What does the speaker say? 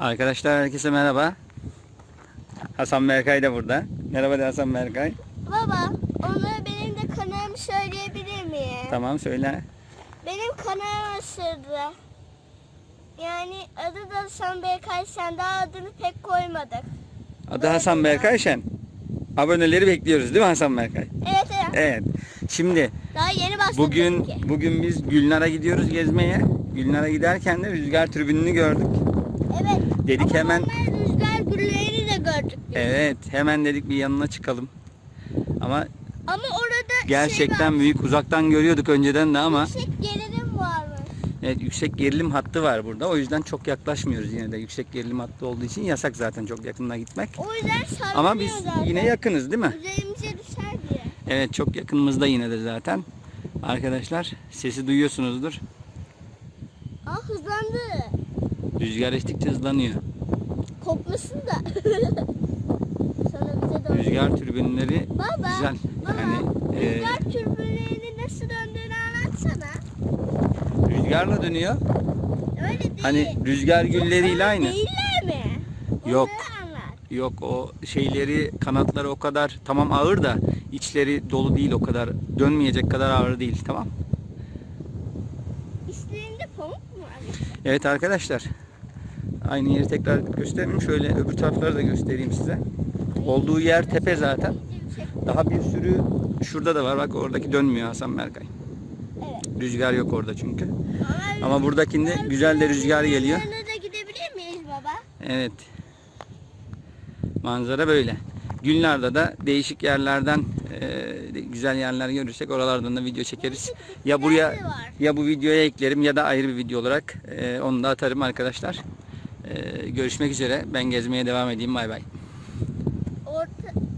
Arkadaşlar herkese merhaba. Hasan Berkay da burada. Merhaba de Hasan Berkay. Baba, onlara benim de kanalımı söyleyebilir miyim? Tamam söyle. Benim kanalım ısırdı. Yani adı da Hasan Berkay sen daha adını pek koymadık. Adı Hasan Berkay Şen. Aboneleri bekliyoruz değil mi Hasan Berkay? Evet evet. Evet. Şimdi Daha yeni başladık. bugün ki. bugün biz Gülnar'a gidiyoruz gezmeye. Gülnar'a giderken de rüzgar türbününü gördük. Evet. Dedik Ama hemen- rüzgar güllerini de gördük biz. Evet, hemen dedik bir yanına çıkalım. Ama Ama orada gerçekten şey var, büyük uzaktan görüyorduk önceden de ama yüksek gerilim varmış. evet, yüksek gerilim hattı var burada. O yüzden çok yaklaşmıyoruz yine de. Yüksek gerilim hattı olduğu için yasak zaten çok yakınına gitmek. O yüzden Ama biz zaten. yine yakınız değil mi? Üzerimize düşer diye. Evet çok yakınımızda yine de zaten. Arkadaşlar sesi duyuyorsunuzdur. Aa hızlandı. Rüzgar estikçe hızlanıyor. Kopmasın da. Sana bize doğru. Rüzgar türbinleri Baba, güzel. baba, Yani e, rüzgar türbünlerinin nasıl döndüğünü anlatsana. rüzgarla dönüyor. Öyle değil. Hani rüzgar gülleriyle aynı. Değiller mi? Yok. Onları anlat. Yok o şeyleri kanatları o kadar tamam ağır da içleri dolu değil o kadar. Dönmeyecek kadar ağır değil tamam. İçlerinde pamuk mu var? Evet arkadaşlar. Aynı yeri tekrar göstereyim. Şöyle öbür tarafları da göstereyim size. Olduğu yer tepe zaten. Daha bir sürü şurada da var. Bak oradaki dönmüyor Hasan Berkay. Evet. Rüzgar yok orada çünkü. Ama, Ama buradakinde güzel de rüzgar geliyor. Da gidebilir miyiz baba? Evet. Manzara böyle. Gülnar'da da değişik yerlerden e, güzel yerler görürsek oralardan da video çekeriz. Ya buraya ya bu videoya eklerim ya da ayrı bir video olarak e, onu da atarım arkadaşlar. Ee, görüşmek üzere. Ben gezmeye devam edeyim. Bay bay. Orta...